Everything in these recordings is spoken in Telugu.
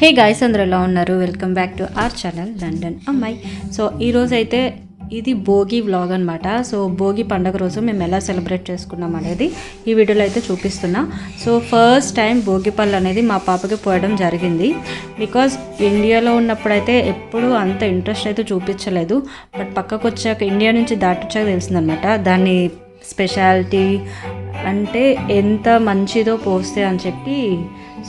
హే గాయస్ అందరూ ఎలా ఉన్నారు? Welcome back to our channel London అమ్మాయి సో ఈరోజు అయితే ఇది భోగి వ్లాగ్ అనమాట సో భోగి పండుగ రోజు మేము ఎలా సెలబ్రేట్ చేసుకున్నాం అనేది ఈ వీడియోలో అయితే చూపిస్తున్నా. సో ఫస్ట్ టైం భోగి పళ్ళు అనేది మా పాపకి పోయడం జరిగింది. బికాజ్ ఇండియాలో ఉన్నప్పుడైతే ఎప్పుడూ అంత ఇంట్రెస్ట్ అయితే చూపించలేదు. బట్ పక్కకు వచ్చాక ఇండియా నుంచి దాటొచ్చాక తెలిసిందనమాట దాన్ని స్పెషాలిటీ అంటే ఎంత మంచిదో పోస్తే అని చెప్పి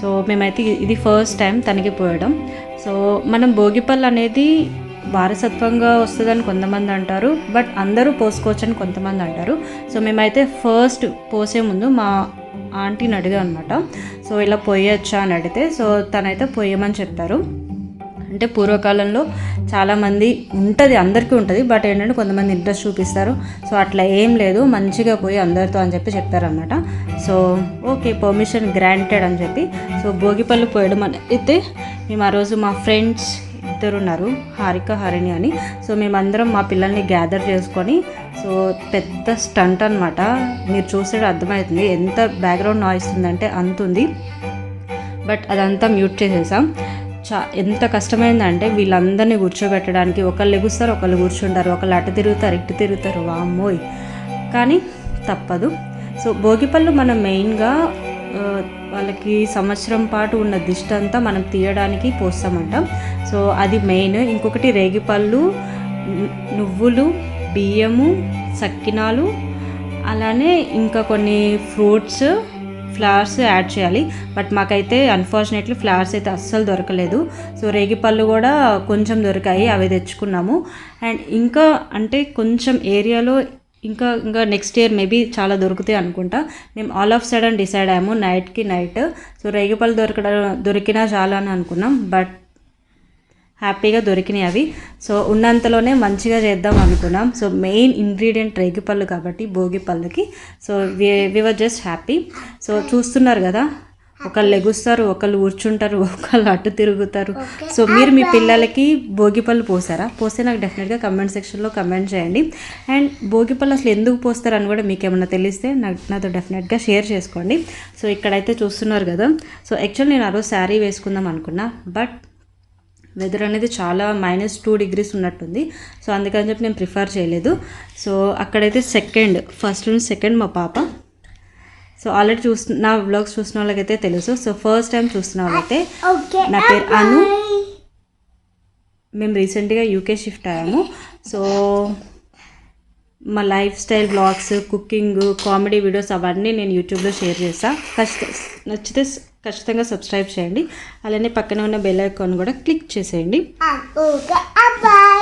సో మేమైతే ఇది ఫస్ట్ టైం తనకి పోయడం. సో మనం భోగిపళ్ళు అనేది వారసత్వంగా వస్తుందని కొంతమంది అంటారు బట్ అందరూ పోసుకోవచ్చని కొంతమంది అంటారు. సో మేమైతే ఫస్ట్ పోసే ముందు మా ఆంటీని అడిగా అనమాట సో ఇలా పోయొచ్చా అని అడిగితే సో తనైతే పోయమని చెప్పారు. అంటే పూర్వకాలంలో చాలామంది ఉంటుంది అందరికీ ఉంటుంది బట్ ఏంటంటే కొంతమంది ఇంట్రెస్ట్ చూపిస్తారు. సో అట్లా ఏం లేదు మంచిగా పోయి అందరితో అని చెప్పి చెప్పారనమాట సో ఓకే పర్మిషన్ గ్రాంటెడ్ అని చెప్పి. సో భోగిపళ్ళు పోయడం అయితే మేము ఆ రోజు మా ఫ్రెండ్స్ ఇద్దరు ఉన్నారు హారిక హరిణి అని. సో మేమందరం మా పిల్లల్ని గ్యాదర్ చేసుకొని సో పెద్ద స్టంట్ అనమాట మీరు చూస్తే అర్థమవుతుంది ఎంత బ్యాక్గ్రౌండ్ నాయిస్ ఉందంటే అంత ఉంది. బట్ అదంతా మ్యూట్ చేసేసాం. చా ఎంత కష్టమైందంటే వీళ్ళందరినీ కూర్చోబెట్టడానికి ఒకళ్ళు ఎగుస్తారు ఒకళ్ళు కూర్చుంటారు ఒకళ్ళు అటు తిరుగుతారు ఇటు తిరుగుతారు. వామ్మోయ్. కానీ తప్పదు. సో భోగిపళ్ళు మనం మెయిన్గా వాళ్ళకి సంవత్సరం పాటు ఉన్న దిష్టంతా మనం తీయడానికి పోస్తామంట. సో అది మెయిన్. ఇంకొకటి రేగిపళ్ళు నువ్వులు బియ్యము సక్కినాలు అలానే ఇంకా కొన్ని ఫ్రూట్స్ ఫ్లవర్స్ యాడ్ చేయాలి. బట్ మాకైతే అన్ఫార్చునేట్లీ ఫ్లవర్స్ అయితే అస్సలు దొరకలేదు. సో రేగిపళ్ళు కూడా కొంచెం దొరికాయి అవి తెచ్చుకున్నాము. అండ్ ఇంకా అంటే కొంచెం ఏరియాలో ఇంకా ఇంకా నెక్స్ట్ ఇయర్ మేబీ చాలా దొరుకుతాయి అనుకుంటా. మేము ఆల్ ఆఫ్ సడన్ డిసైడ్ అయ్యాము నైట్కి నైట్. సో రేగిపళ్ళు దొరకడం దొరికినా చాలా అని అనుకున్నాం. బట్ హ్యాపీగా దొరికినాయి అవి. సో ఉన్నంతలోనే మంచిగా చేద్దాం అనుకున్నాం. సో మెయిన్ ఇంగ్రీడియంట్ రేగిపళ్ళు కాబట్టి భోగి పళ్ళకి. So viewer just happy. So చూస్తున్నారు కదా ఒకళ్ళు లెగుస్తారు ఒకళ్ళు కూర్చుంటారు ఒకళ్ళు అటు తిరుగుతారు. సో మీరు మీ పిల్లలకి భోగిపళ్ళు పోసారా? పోస్తే నాకు డెఫినెట్గా కమెంట్ సెక్షన్లో కమెంట్ చేయండి. అండ్ భోగిపళ్ళు అసలు ఎందుకు పోస్తారని కూడా మీకు ఏమైనా తెలిస్తే నాకు నాతో డెఫినెట్గా షేర్ చేసుకోండి. సో ఇక్కడైతే చూస్తున్నారు కదా. సో యాక్చువల్ నేను ఆ రోజు శారీ వేసుకుందాం అనుకున్నా బట్ వెదర్ అనేది చాలా మైనస్ టూ డిగ్రీస్ ఉన్నట్టుంది. సో అందుకని చెప్పి నేను ప్రిఫర్ చేయలేదు. సో అక్కడైతే సెకండ్ ఫస్ట్ నుంచి సెకండ్ మా పాప. సో ఆల్రెడీ చూస్తు నా వ్లాగ్స్ చూసిన వాళ్ళకైతే తెలుసు. సో ఫస్ట్ టైం చూస్తున్న వాళ్ళైతే నా పేరు అను. మేము రీసెంట్గా యూకే షిఫ్ట్ అయ్యాము. సో మా lifestyle blogs cooking comedy videos అవన్నీ నేను యూట్యూబ్లో షేర్ చేస్తాను ఖచ్చిత నచ్చితే ఖచ్చితంగా సబ్స్క్రైబ్ చేయండి. అలానే పక్కన ఉన్న బెల్ ఐకాన్ కూడా క్లిక్ చేసేయండి.